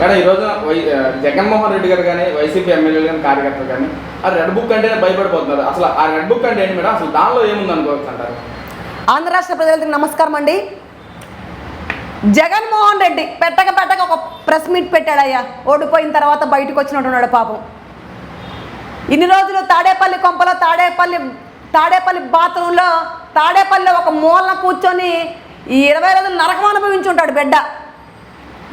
కానీ ఈ వై జగన్మోహన్ రెడ్డి గారు కానీ వైసీపీ ఎమ్మెల్యేలు కానీ కార్యకర్తలు కానీ ఆ రెడ్ బుక్ అంటేనే భయపడిపోతున్నారు. అసలు ఆ రెడ్ బుక్ అంటే ఏంటి మేడం? అసలు దానిలో ఏముంది అనుకోవచ్చు అంటారు? ఆంధ్ర రాష్ట్ర ప్రజలకు నమస్కారం అండి. జగన్మోహన్ రెడ్డి పెట్టక పెట్టక ఒక ప్రెస్ మీట్ పెట్టాడయ్యా. ఓడిపోయిన తర్వాత బయటకు వచ్చినట్టున్నాడు పాపం. ఇన్ని రోజులు తాడేపల్లి కొంపలో తాడేపల్లి తాడేపల్లి బాత్రూంలో తాడేపల్లిలో ఒక మూలన కూర్చొని ఈ ఇరవై రోజులు నరకం అనుభవించి ఉంటాడు బిడ్డ.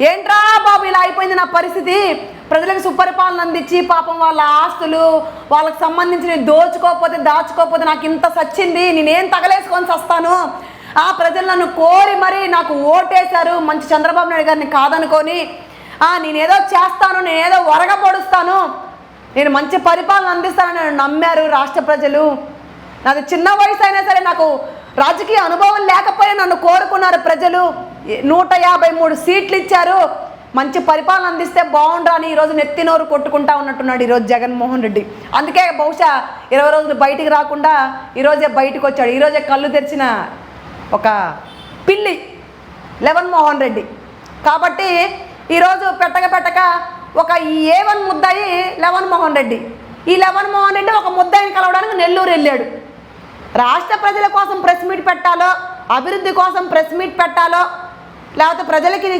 ఏంట్రా బాబు ఇలా అయిపోయింది నా పరిస్థితి? ప్రజలకు సుపరిపాలన అందించి పాపం వాళ్ళ ఆస్తులు వాళ్ళకి సంబంధించిన దోచుకోకపోతే దాచుకోకపోతే నాకు ఇంత సచ్చింది నేనేం తగలేసుకొని చస్తాను ఆ ప్రజలు నన్ను కోరి మరీ నాకు ఓటేశారు మంచి చంద్రబాబు నాయుడు గారిని కాదనుకొని. ఆ, నేనేదో చేస్తాను నేనేదో ఒరగపొడుస్తాను నేను మంచి పరిపాలన అందిస్తానని నన్ను నమ్మారు రాష్ట్ర ప్రజలు. నాది చిన్న వయసు అయినా సరే నాకు రాజకీయ అనుభవం లేకపోయినా నన్ను కోరుకున్నారు ప్రజలు. నూట యాభై మూడు సీట్లు ఇచ్చారు మంచి పరిపాలన అందిస్తే బాగుండ్రా అని ఈరోజు నెత్తినోరు కొట్టుకుంటా ఉన్నట్టున్నాడు ఈరోజు జగన్మోహన్ రెడ్డి. అందుకే బహుశా ఇరవై రోజులు బయటికి రాకుండా ఈరోజే బయటకు వచ్చాడు ఈరోజే కళ్ళు తెరిచిన ఒక పిల్లి లెవెన్ మోహన్ రెడ్డి. కాబట్టి ఈరోజు పెట్టక పెట్టక ఒక ఈ ఏ వన్ ముద్దాయి లెవెన్ మోహన్ రెడ్డి. ఈ లెవెన్ మోహన్ రెడ్డి ఒక ముద్దాయిని కలవడానికి నెల్లూరు వెళ్ళాడు. రాష్ట్ర ప్రజల కోసం ప్రెస్ మీట్ పెట్టాలో అభివృద్ధి కోసం ప్రెస్ మీట్ పెట్టాలో లేకపోతే ప్రజలకి ఇది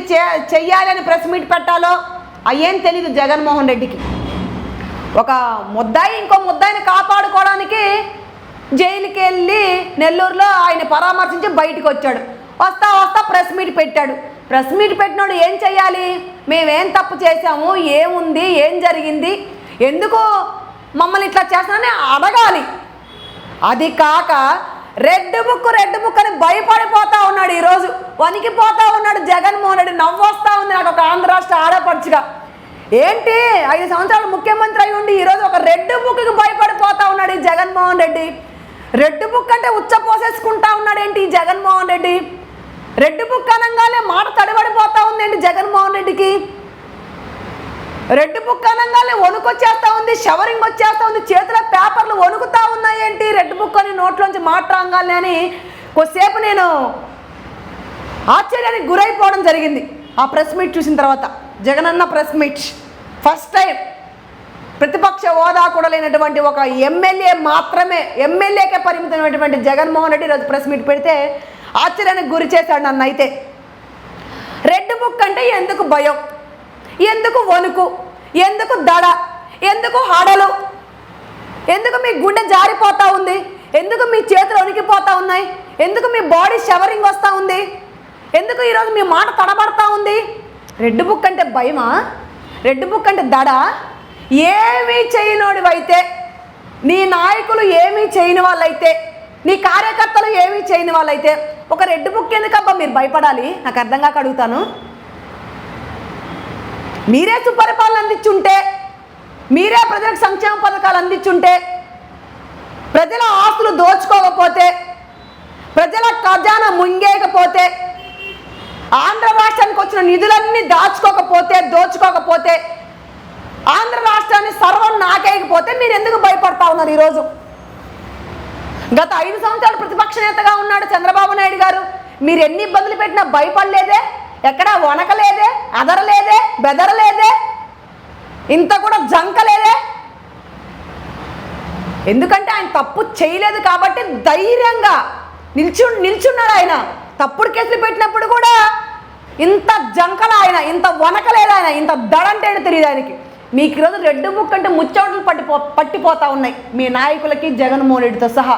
చెయ్యాలని ప్రెస్ మీట్ పెట్టాలో? అయ్యేం తెలియదు జగన్మోహన్ రెడ్డికి. ఒక ముద్దాయి ఇంకో ముద్దాయిని కాపాడుకోవడానికి జైలుకి వెళ్ళి నెల్లూరులో ఆయన పరామర్శించి బయటకు వచ్చాడు వస్తా వస్తా ప్రెస్ మీట్ పెట్టాడు. ప్రెస్ మీట్ పెట్టినోడు ఏం చెయ్యాలి? మేమేం తప్పు చేశాము? ఏముంది? ఏం జరిగింది? ఎందుకు మమ్మల్ని ఇట్లా చేస్తానని అడగాలి. అది కాక రెడ్ బుక్ రెడ్ బుక్ అని భయపడిపోతా ఉన్నాడు ఈరోజు. వణికిపోతా ఉన్నాడు జగన్మోహన్ రెడ్డి నవ్వొస్తా ఉంది నాకు ఒక ఆంధ్ర రాష్ట్ర ఆడపడుచుగా. ఏంటి? ఐదు సంవత్సరాలు ముఖ్యమంత్రి అయి ఉండి ఈరోజు ఒక రెడ్ బుక్కి భయపడిపోతా ఉన్నాడు ఈ జగన్మోహన్ రెడ్డి. రెడ్ బుక్ అంటే ఉచ్చ పోసేసుకుంటా ఉన్నాడు ఏంటి ఈ జగన్మోహన్ రెడ్డి? రెడ్ బుక్ అనగానే మాట తడిబడిపోతా ఉందేంటి జగన్మోహన్ రెడ్డికి? రెడ్ బుక్ అనగానే వణుకొచ్చేస్తా ఉంది షవరింగ్ వచ్చేస్తా ఉంది చేతిలో పేపర్లు వణుకుతా ఉన్నాయి ఏంటి రెడ్ బుక్ అని నోట్లోంచి మాట రాగానే అని కొద్దిసేపు నేను ఆశ్చర్యానికి గురైపోవడం జరిగింది. ఆ ప్రెస్ మీట్ చూసిన తర్వాత జగనన్న ప్రెస్ మీట్. ఫస్ట్ టైం ప్రతిపక్ష హోదా కూడా లేనటువంటి ఒక ఎమ్మెల్యే మాత్రమే ఎమ్మెల్యేకే పరిమితమైనటువంటి జగన్మోహన్ రెడ్డి ఈరోజు ప్రెస్ మీట్ పెడితే ఆశ్చర్యానికి గురి చేశాడు నన్ను అయితే రెడ్ బుక్ అంటే ఎందుకు భయం? ఎందుకు వణుకు? ఎందుకు దడ? ఎందుకు హడలు? ఎందుకు మీ గుండె జారిపోతా ఉంది? ఎందుకు మీ చేతులు ఉనికిపోతూ ఉన్నాయి? ఎందుకు మీ బాడీ షవరింగ్ వస్తూ ఉంది? ఎందుకు ఈరోజు మీ మాట తడబడతా ఉంది? రెడ్ బుక్ అంటే భయమా? రెడ్ బుక్ అంటే దడ? ఏమీ చేయనోడివైతే నీ నాయకులు ఏమీ చేయని వాళ్ళైతే నీ కార్యకర్తలు ఏమీ చేయని వాళ్ళైతే ఒక రెడ్ బుక్ ఎందుకబ్బా మీరు భయపడాలి? నాకు అర్థం కాక అడుగుతాను. మీరే సుపరిపాలన అందించుంటే మీరే ప్రజలకు సంక్షేమ పథకాలు అందించుంటే ప్రజల ఆస్తులు దోచుకోకపోతే ప్రజల ఖజానా ముంగేయకపోతే ఆంధ్ర రాష్ట్రానికి వచ్చిన నిధులన్నీ దాచుకోకపోతే దోచుకోకపోతే ఆంధ్ర రాష్ట్రాన్ని సర్వం నాకేయకపోతే మీరు ఎందుకు భయపడతా ఉన్నారు ఈరోజు? గత ఐదు సంవత్సరాలు ప్రతిపక్ష నేతగా ఉన్నాడు చంద్రబాబు నాయుడు గారు. మీరు ఎన్ని ఇబ్బందులు పెట్టినా భయపడలేదే ఎక్కడ వనకలేదే అదరలేదే బెదరలేదే ఇంత కూడా జంకలేదే. ఎందుకంటే ఆయన తప్పు చేయలేదు కాబట్టి ధైర్యంగా నిల్చు నిల్చున్నాడు ఆయన. తప్పుడు కేసులు పెట్టినప్పుడు కూడా ఇంత జంకల ఆయన ఇంత వనకలేదు ఆయన ఇంత దడంటే తెలియదు ఆయనకి. మీకు ఈరోజు రెడ్ బుక్ అంటే ముచ్చోట్లు పట్టిపో పట్టిపోతా ఉన్నాయి. మీ నాయకులకి జగన్మోహన్ రెడ్డితో సహా.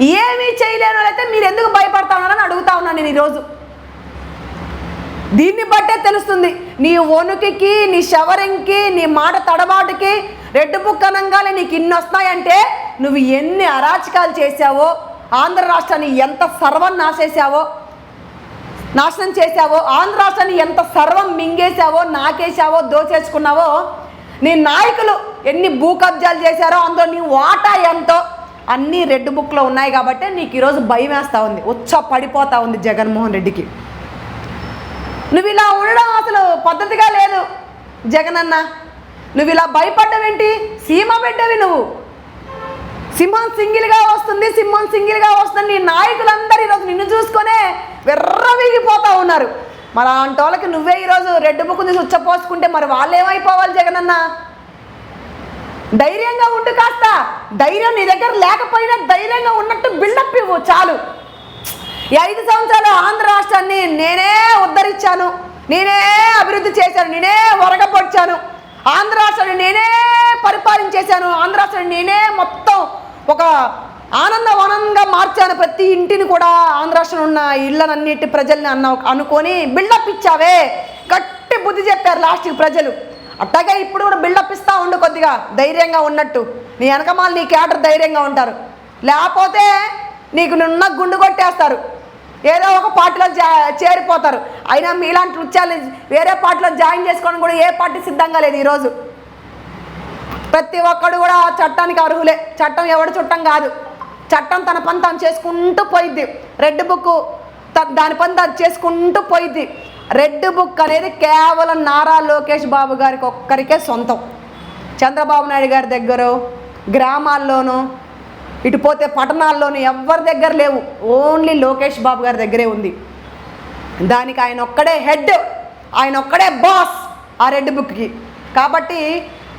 ఏమీ చేయలేని వాళ్ళైతే మీరు ఎందుకు భయపడతా ఉన్నారని అడుగుతా ఉన్నాను నేను ఈరోజు. దీన్ని బట్టే తెలుస్తుంది. నీ వణుకికి నీ షవరింగ్కి నీ మాట తడబాటుకి రెడ్ బుక్ అనంగానే నీకు ఇన్ని వస్తాయంటే నువ్వు ఎన్ని అరాచకాలు చేశావో ఆంధ్ర రాష్ట్రాన్ని ఎంత సర్వం నాశేశావో నాశనం చేశావో ఆంధ్ర రాష్ట్రాన్ని ఎంత సర్వం మింగేశావో నాకేశావో దోచేసుకున్నావో నీ నాయకులు ఎన్ని భూ కబ్జాలు చేశారో అందులో నీ వాటా ఎంతో అన్నీ రెడ్ బుక్లో ఉన్నాయి కాబట్టి నీకు ఈరోజు భయం వేస్తూ ఉంది. ఉచ్చ పడిపోతా ఉంది జగన్మోహన్ రెడ్డికి. నువ్వు ఇలా ఉండడం అసలు పద్ధతిగా లేదు. జగనన్న నువ్వు ఇలా భయపడ్డవేంటి? సీమ బిడ్డవి నువ్వు. సింహం సింగిల్గా వస్తుంది సింహం సింగిల్గా వస్తుంది. నీ నాయకులందరూ ఈరోజు నిన్ను చూసుకొనే వెర్రవీగిపోతా ఉన్నారు. మరి అలాంటి వాళ్ళకి నువ్వే ఈరోజు రెడ్ బుక్ నుంచి ఉచ్చపోసుకుంటే మరి వాళ్ళు ఏమైపోవాలి జగనన్న? ధైర్యంగా ఉండు కాస్త. ధైర్యం నీ దగ్గర లేకపోయినా ధైర్యంగా ఉన్నట్టు బిల్డప్ ఇవ్వు చాలు. ఐదు సంవత్సరాలు ఆంధ్ర రాష్ట్రాన్ని నేనే ఉద్ధరించాను నేనే అభివృద్ధి చేశాను నేనే ఒరగపొచ్చాను ఆంధ్ర రాష్ట్రాన్ని నేనే పరిపాలించేశాను ఆంధ్ర రాష్ట్రాన్ని నేనే మొత్తం ఒక ఆనందవనంగా మార్చాను. ప్రతి ఇంటిని కూడా ఆంధ్ర రాష్ట్రంలో ఉన్న ఇళ్ళనన్నిటి ప్రజల్ని అన్న అనుకొని బిల్డప్ ఇచ్చావే. గట్టి బుద్ధి చెప్పారు లాస్ట్కి ప్రజలు. అట్టగా ఇప్పుడు కూడా బిల్డప్ ఇస్తా ఉండు కొద్దిగా ధైర్యంగా ఉన్నట్టు. నీ వెనకమాల నీ క్యాటర్ ధైర్యంగా ఉంటారు. లేకపోతే నీకు నిన్న గుండు కొట్టేస్తారు. ఏదో ఒక పార్టీలో జా చేరిపోతారు. అయినా మీలాంటి నృత్యాలు వేరే పార్టీలో జాయిన్ చేసుకోవడం కూడా ఏ పార్టీ సిద్ధంగా లేదు ఈరోజు. ప్రతి ఒక్కడు కూడా చట్టానికి అర్హులే. చట్టం ఎవడు చుట్టం కాదు. చట్టం తన పని తాను చేసుకుంటూ పోయిద్ది. రెడ్ బుక్ త- దాని పని తాను చేసుకుంటూ పోయిద్ది. రెడ్ బుక్ అనేది కేవలం నారా లోకేష్ బాబు గారికి ఒక్కరికే సొంతం. చంద్రబాబు నాయుడు గారి దగ్గర గ్రామాల్లోనూ ఇటు పోతే పట్టణాల్లోనూ ఎవరి దగ్గర లేవు. ఓన్లీ లోకేష్ బాబు గారి దగ్గరే ఉంది. దానికి ఆయన ఒక్కడే హెడ్ ఆయన ఒక్కడే బాస్ ఆ రెడ్ బుక్కి కాబట్టి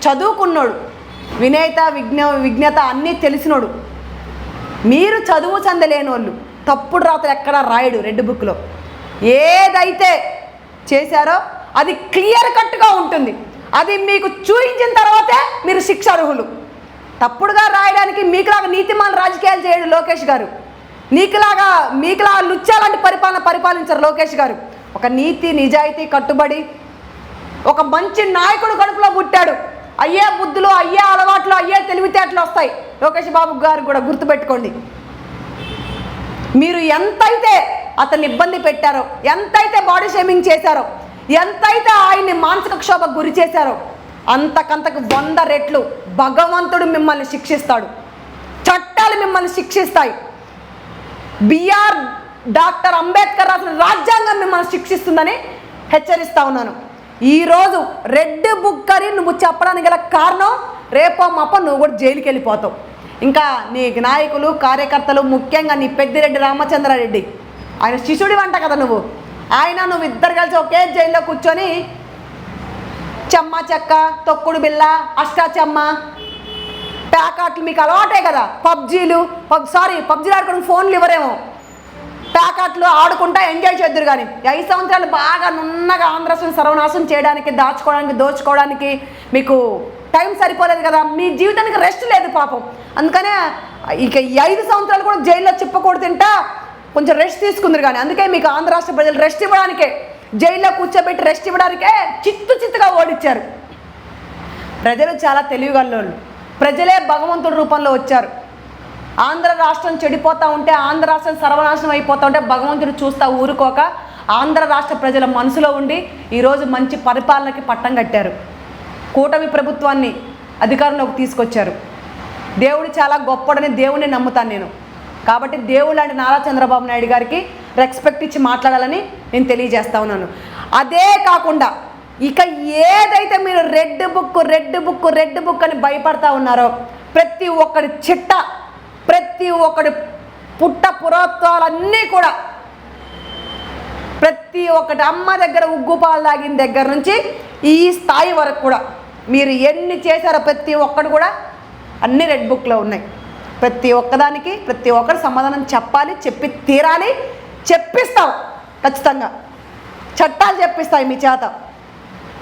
చదువుకున్నాడు వినేత విజ్ఞ విజ్ఞత అన్నీ తెలిసినోడు. మీరు చదువు చందలేనోళ్ళు తప్పుడు రాతలు ఎక్కడ రాయడు రెడ్ బుక్లో ఏదైతే చేశారో అది క్లియర్ కట్గా ఉంటుంది. అది మీకు చూపించిన తర్వాతే మీరు శిక్ష అర్హులు తప్పుడుగా రాయడానికి మీకులాగా నీతిమాల రాజకీయాలు చేయడు లోకేష్ గారు. నీకులాగా మీకులాగా లుచ్చాలాంటి పరిపాలన పరిపాలించారు లోకేష్ గారు. ఒక నీతి నిజాయితీ కట్టుబడి ఒక మంచి నాయకుడు కడుపులో పుట్టాడు. అయ్యే బుద్ధులు అయ్యే అలవాట్లు అయ్యే తెలివితేటలు వస్తాయి. లోకేష్ బాబు గారు కూడా గుర్తుపెట్టుకోండి. మీరు ఎంతైతే అతన్ని ఇబ్బంది పెట్టారో ఎంతైతే బాడీ షేమింగ్ చేశారో ఎంతైతే ఆయన్ని మానసిక క్షోభకు గురి చేశారో అంతకంతకు వంద రెట్లు భగవంతుడు మిమ్మల్ని శిక్షిస్తాడు. చట్టాలు మిమ్మల్ని శిక్షిస్తాయి. బిఆర్ డాక్టర్ అంబేద్కర్ రాసిన రాజ్యాంగం మిమ్మల్ని శిక్షిస్తుందని హెచ్చరిస్తా ఉన్నాను. ఈరోజు రెడ్ బుక్ అని నువ్వు చెప్పడానికి గల కారణం రేపో మాప నువ్వు కూడా జైలుకి వెళ్ళిపోతావు. ఇంకా నీ నాయకులు కార్యకర్తలు ముఖ్యంగా నీ పెద్దిరెడ్డి రామచంద్రారెడ్డి. ఆయన శిష్యుడి వంట కదా నువ్వు. ఆయన నువ్వు ఇద్దరు కలిసి ఒకే జైల్లో కూర్చొని చెమ్మ చెక్క తొక్కుడు బిల్ల అష్టాచెమ్మ ప్యాకాట్లు మీకు అలవాటే కదా. పబ్జీలు పబ్ సారీ పబ్జీలు ఆడుకోవడం ఫోన్లు ఇవ్వరేమో. ప్యాకాట్లు ఆడుకుంటా ఎంజాయ్ చేద్దరు కానీ ఐదు సంవత్సరాలు బాగా నున్నగా ఆంధ్రస్ని సర్వనాశనం చేయడానికి దాచుకోవడానికి దోచుకోవడానికి మీకు టైం సరిపోలేదు కదా. మీ జీవితానికి రెస్ట్ లేదు పాపం. అందుకనే ఇక ఈ ఐదు సంవత్సరాలు కూడా జైల్లో చిప్పకూడదు తింటా కొంచెం రెస్ట్ తీసుకుందరు కానీ అందుకే మీకు ఆంధ్ర రాష్ట్ర ప్రజలు రెస్ట్ ఇవ్వడానికే జైల్లో కూర్చోబెట్టి రెస్ట్ ఇవ్వడానికే చిత్తు చిత్తుగా ఓడిచ్చారు. ప్రజలు చాలా తెలివిగల్లోళ్ళు ప్రజలే భగవంతుడి రూపంలో వచ్చారు. ఆంధ్ర రాష్ట్రం చెడిపోతూ ఉంటే ఆంధ్ర రాష్ట్రం సర్వనాశనం అయిపోతూ ఉంటే భగవంతుడు చూస్తా ఊరుకోక ఆంధ్ర రాష్ట్ర ప్రజల మనసులో ఉండి ఈరోజు మంచి పరిపాలనకి పట్టం కట్టారు. కూటమి ప్రభుత్వాన్ని అధికారంలోకి తీసుకొచ్చారు. దేవుడు చాలా గొప్పడని దేవుడిని నమ్ముతాను నేను. కాబట్టి దేవుడు లాంటి నారా చంద్రబాబు నాయుడు గారికి రెస్పెక్ట్ ఇచ్చి మాట్లాడాలని నేను తెలియజేస్తా ఉన్నాను. అదే కాకుండా ఇక ఏదైతే మీరు red book red book red book అని భయపడతా ఉన్నారో ప్రతి ఒక్కడి చిట్ట ప్రతి ఒక్కడి పుట్ట పురోత్వాలన్నీ కూడా ప్రతి ఒక్కటి అమ్మ దగ్గర ఉగ్గుపాలు తాగిన దగ్గర నుంచి ఈ స్థాయి వరకు కూడా మీరు ఎన్ని చేశారో ప్రతి ఒక్కడు కూడా అన్ని రెడ్ బుక్లో ఉన్నాయి. ప్రతి ఒక్కదానికి ప్రతి ఒక్కరు సమాధానం చెప్పాలి చెప్పి తీరాలి. చెప్పిస్తావు ఖచ్చితంగా. చట్టాలు చెప్పిస్తాయి మీ చేత.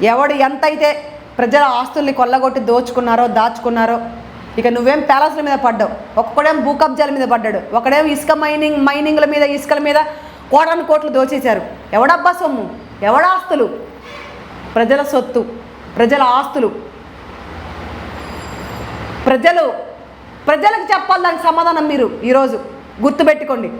ఎవడు ఎంతైతే ప్రజల ఆస్తుల్ని కొల్లగొట్టి దోచుకున్నారో దాచుకున్నారో ఇక నువ్వేం ప్యాలెస్ల మీద పడ్డావు. ఒక్కడేం భూ కబ్జాల మీద పడ్డాడు. ఒకడేం ఇసుక మైనింగ్ మైనింగ్ల మీద ఇసుకల మీద కోటాను కోట్లు దోచేశారు. ఎవడబ్బా సొమ్ము? ఎవడ ఆస్తులు? ప్రజల సొత్తు ప్రజల ఆస్తులు. ప్రజలు ప్రజలకు చెప్పాలి దానికి సమాధానం మీరు ఈరోజు. గుర్తుపెట్టుకోండి.